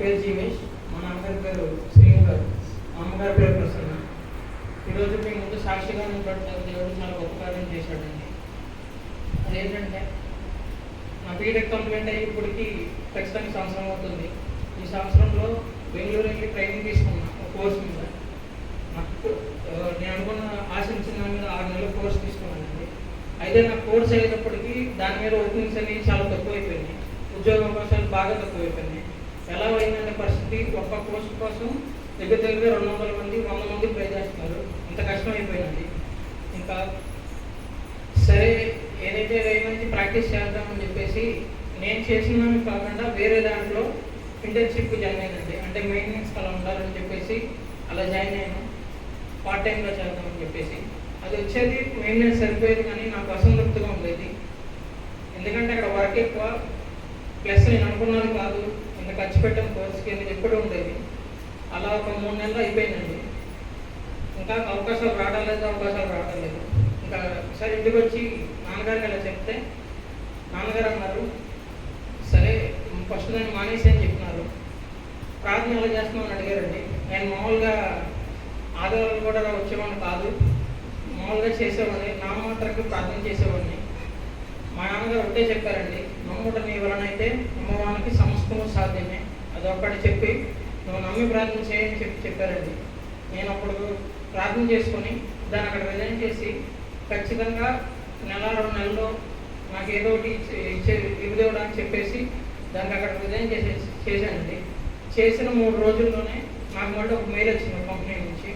పేరు జీమేష్ మా నాన్నగారి పేరు శ్రీను గారు మా అమ్మగారి పేరు ప్రసన్న. ఈరోజు మీ ముందు సాక్షిగా ఉన్నటువంటి దేవుడు చాలా గొప్ప కార్యం చేశాడండి. అదేంటంటే నా బీటెక్ కంప్లీట్ అయ్యి ఇప్పటికి ఖచ్చితంగా సంవత్సరం అవుతుంది. ఈ సంవత్సరంలో బెంగళూరు వెళ్ళి ట్రైనింగ్ తీసుకున్నా ఒక కోర్స్ మీద. నాకు నేను అనుకున్న ఆశించిన దాని మీద ఆరు నెలల కోర్స్ తీసుకున్నానండి. అయితే నా కోర్స్ అయ్యేటప్పటికి దాని మీద ఓపెనింగ్స్ అనేవి చాలా తక్కువైపోయినాయి. ఉద్యోగ అవకాశాలు బాగా తక్కువైపోయినాయి. ఎలా అయినా పరిస్థితి ఒక్క పోస్ట్ కోసం దగ్గర దగ్గర రెండు వందల మంది వంద మంది ట్రై చేస్తున్నారు ఇంత కష్టం అయిపోయిందండి ఇంకా సరే ఏదైతే ఏమైంది ప్రాక్టీస్ చేద్దామని చెప్పేసి నేను చేసిన కాకుండా వేరే దాంట్లో ఇంటర్న్షిప్ జాయిన్ అయ్యిందండి అంటే మెయింటెనెన్స్ అలా ఉండాలని చెప్పేసి అలా జాయిన్ అయ్యాను. పార్ట్ టైంలో చేద్దామని చెప్పేసి. అది వచ్చేది మెయింటెనెన్స్ సరిపోయేది కానీ నాకు అసంతృప్తిగా ఉండేది. ఎందుకంటే అక్కడ వర్క్ ఎక్కువ. ప్లస్ నేను అనుకున్నది కాదు. ఇంత ఖర్చు పెట్టడం కోర్సుకి ఎప్పుడు ఉండేది. అలా ఒక మూడు నెలలు అయిపోయిందండి. ఇంకా అవకాశాలు రావడం లేదు అవకాశాలు రావడం లేదు. ఇంకా సరే ఇంటికి వచ్చి నాన్నగారికి అలా చెప్తే నాన్నగారు అన్నారు సరే ఫస్ట్ నేను మానేసి అని చెప్పినారు. ప్రార్థన ఎలా చేస్తున్నామని అడిగారండి. నేను మామూలుగా ఆదివారం కూడా వచ్చేవాడిని కాదు. మామూలుగా చేసేవాడిని నామమాత్రంగా ప్రార్థన చేసేవాడిని. నాన్నగారు ఒకటే చెప్పారండి నమ్ముట నీ వలనైతే అమ్మవానికి సమస్తము సాధ్యమే. అది ఒక్కటి చెప్పి నువ్వు నమ్మి ప్రార్థన చేయని చెప్పి చెప్పారండి. నేను అప్పుడు ప్రార్థన చేసుకొని దాన్ని అక్కడ విజయం చేసి ఖచ్చితంగా నెల రెండు నెలల్లో నాకు ఏదో ఒకటి ఇచ్చే- ఇచ్చే ఇవ్వదేవుడు అని చెప్పేసి దానికి అక్కడ విజయం చేసే చేశానండి. చేసిన మూడు రోజుల్లోనే నాకు మళ్ళీ ఒక మెయిల్ వచ్చింది కంపెనీ నుంచి.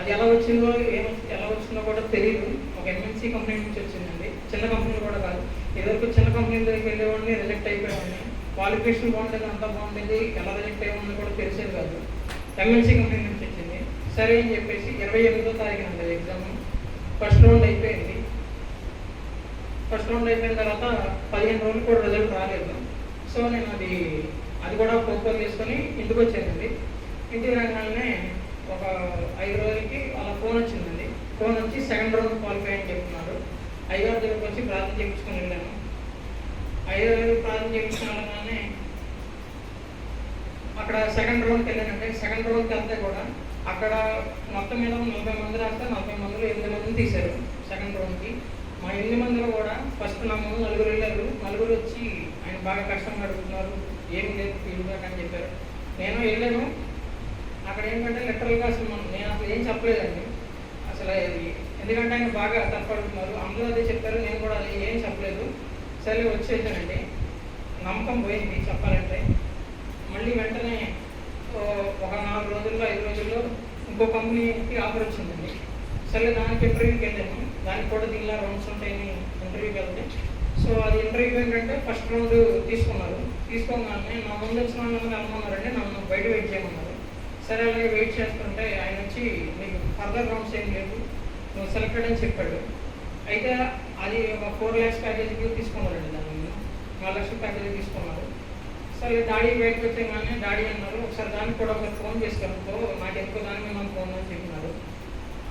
అది ఎలా వచ్చిందో ఏం ఎలా వచ్చిందో కూడా తెలియదు ఒక ఎంఎన్సీ కంపెనీ నుంచి వచ్చిందండి. చిన్న కంపెనీ కూడా కాదు. ఇదివరకు చిన్న కంపెనీ దగ్గరికి వెళ్ళేవాడిని రిజెక్ట్ అయిపోయేవాడిని క్వాలిఫికేషన్ బాగుండేది అంతా బాగుండేది. ఎలా రిజెక్ట్ అయ్యేవాడిని కూడా తెలిసేది కాదు. ఎంఎన్సీ కంపెనీ నుంచి వచ్చింది. సరే అని చెప్పేసి ఇరవై ఎనిమిదో తారీఖున అండి ఎగ్జామ్ ఫస్ట్ రౌండ్ అయిపోయింది. ఫస్ట్ రౌండ్ అయిపోయిన తర్వాత పదిహేను రోజులు కూడా రిజల్ట్ రాలేదు. సో నేను అది అది కూడా పోస్పోన్ చేసుకొని ఇంటికి వచ్చానండి. ఇంటికి రాగానే ఒక ఐదు రోజులకి అలా ఫోన్ వచ్చిందండి. ఫోన్ వచ్చి సెకండ్ రౌండ్ క్వాలిఫై అని చెప్తున్నారు. ఐదారు దగ్గరకు వచ్చి ప్రార్థన చేయించుకొని వెళ్ళాను. ఐదో ప్రార్థన చేయించుకుని వెళ్ళగానే అక్కడ సెకండ్ రౌండ్కి వెళ్ళానంటే సెకండ్ రోడ్కి వెళ్తే కూడా అక్కడ మొత్తం మీద నలభై మంది రాస్తే నలభై మందిలో ఎనిమిది మందిని తీశారు సెకండ్ రౌండ్కి మా ఎనిమిది మందిలో కూడా ఫస్ట్ నా ముందు నలుగురు వెళ్ళారు. నలుగురు వచ్చి ఆయన బాగా కష్టంగా అడుగుతున్నారు. ఏం లేదు ఫీడ్బ్యాక్ అని చెప్పారు. నేను వెళ్ళాను. అక్కడ ఏంటంటే లిటరల్గా అసలు మనం నేను అసలు ఏం చెప్పలేదండి. అసలు అది ఎందుకంటే ఆయన బాగా తప్పడుతున్నారు అందరూ అదే చెప్పారు నేను కూడా అది ఏం చెప్పలేదు. సరే వచ్చేసానండి నమ్మకం పోయింది చెప్పాలంటే. మళ్ళీ వెంటనే ఒక నాలుగు రోజుల్లో ఐదు రోజుల్లో ఇంకో కంపెనీకి ఆఫర్ వచ్చిందండి. సరే దానికి ఇంటర్వ్యూకి వెళ్ళాను. దానికి కూడా దీనిలా రౌండ్స్ ఉంటాయని ఇంటర్వ్యూకి వెళ్తే. సో అది ఇంటర్వ్యూ ఏంటంటే ఫస్ట్ రౌండ్ తీసుకున్నారు. తీసుకోగానే నా ముందు వచ్చిన వాళ్ళని వెళ్ళమన్నారండి నన్ను బయట వెయిట్ చేయమన్నారు. సరే అలాగే వెయిట్ చేస్తుంటే ఆయన వచ్చి మీకు ఫర్దర్ రౌండ్స్ ఏం లేదు నువ్వు సెలెక్టెడ్ అని చెప్పాడు. అయితే అది ఒక ఫోర్ ల్యాక్స్ ప్యాకేజీకి తీసుకున్నారండి దాన్ని నాలుగు లక్షల ప్యాకేజీ తీసుకున్నారు సరే డాడీ బయటకు వచ్చేయగానే డాడీ అన్నారు. ఒకసారి దానికి కూడా ఒకసారి ఫోన్ చేసి నాకు ఎక్కువ దాని మీద ఫోన్ అని చెప్పినారు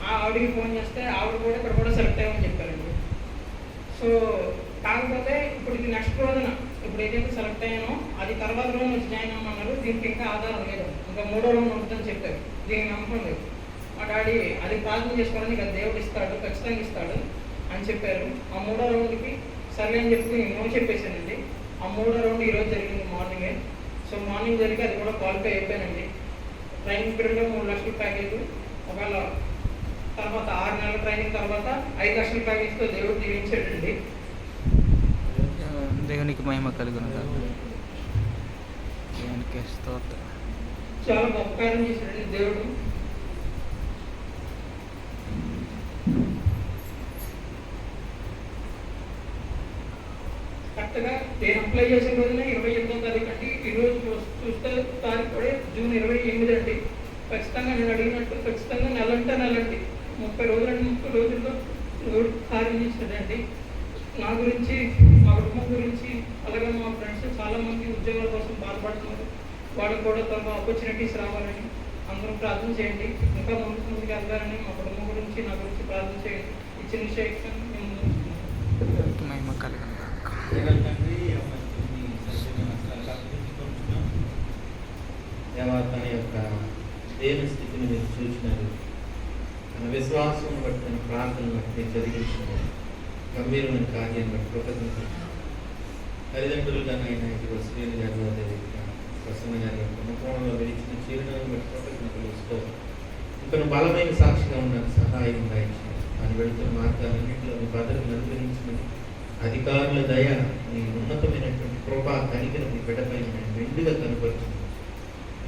ఆ ఆవిడకి ఫోన్ చేస్తే ఆవిడ కూడా ఇక్కడ కూడా సెలెక్ట్ అయ్యమని చెప్పారండి. సో కాకపోతే ఇప్పుడు ఇది నెక్స్ట్ రోజున ఇప్పుడు ఏదైతే సెలెక్ట్ అయ్యానో అది తర్వాత రోజు నుంచి జాయిన్ అవ్వమన్నారు. దీనికి ఇంకా ఆధారం లేదు. ఇంకా మూడో రోజు ఉంటుందని చెప్పారు. దీనికి నమ్మకం లేదు. మా డాడీ అది ప్రార్థన చేసుకోవడానికి ఇక దేవుడు ఇస్తాడు ఖచ్చితంగా ఇస్తాడు అని చెప్పారు. ఆ మూడో రౌండ్కి సర్లే అని చెప్పి నేను నో చెప్పేశానండి. ఆ మూడో రౌండ్ ఈరోజు జరిగింది మార్నింగే. సో మార్నింగ్ జరిగి అది కూడా క్వాలిఫై అయిపోయానండి. ట్రైనింగ్ పీరియడ్లో మూడు లక్షల ప్యాకేజ్. ఒకవేళ తర్వాత ఆరు నెలల ట్రైనింగ్ తర్వాత ఐదు లక్షల ప్యాకేజ్తో దేవుడు దీవించాడండి. దేవునికి మహిమ కలుగును. దేవునికి స్తోత్రం. చాలా గొప్ప కార్యం చేశాడండి దేవుడు. నేను అప్లై చేసిన రోజున ఇరవై ఎనిమిదో తారీఖు అండి. ఈ రోజు చూ- చూస్తే తారీఖు కూడా జూన్ ఇరవై ఎనిమిది అండి. ఖచ్చితంగా నేను అడిగినట్టు ఖచ్చితంగా నెలంటే నెలండి ముప్పై రోజులు అంటే ముప్పై రోజుల్లో కార్యం చేశాడండి నా గురించి మా కుటుంబం గురించి అలాగే మా ఫ్రెండ్స్ చాలా మంది ఉద్యోగాల కోసం బాధపడుతున్నారు. వాళ్ళకి కూడా త్వరగా ఆపర్చునిటీస్ రావాలని అందరూ ప్రార్థన చేయండి. ఇంకా ముందుకు ముందుకు వెళ్తారని మా కుటుంబం గురించి నా గురించి ప్రార్థన చేయండి. చిన్న శేఖర్ మేము దేవాతన యొక్క దేవుని స్థితిని మీరు చూసినారు. తన విశ్వాసం బట్టి తన ప్రార్థన బట్టి మీరు జరిగించినారు. గంభీరమైన కార్యం బట్టి కృతజ్ఞతలు తల్లిదండ్రులుగా ఆయన ఇప్పుడు శ్రీని గారి యొక్క ప్రసన్న గారి యొక్క ముఖంలో విడిచిన చీరణను బట్టి కృతజ్ఞతలు స్తోత్రం ఇంకొన్ని బలమైన సాక్షిగా ఉన్నాను సహాయం దాయించిన అని వెళుతున్న మార్గాలన్నింటిలో మీ భద్రతను అనుగ్రహించిన అధికారుల దయ మీ ఉన్నతమైనటువంటి కృపా కనికను మీ బిడ్డపై నేను మెండుగా కనపరుచున్నాను.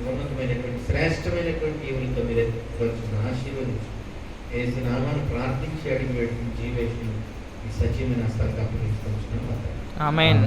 ఉన్నతమైనటువంటి శ్రేష్టమైనటువంటి ఈవులతో మీరు ఏర్పరచున్న ఆశీర్వదించు వేసి నామాన్ని ప్రార్థించి అడిగి పెట్టిన జీవేషన్ ఈ సజీవమైన హస్తాలకు అప్పగించుకుంటున్నాం ఆమెన్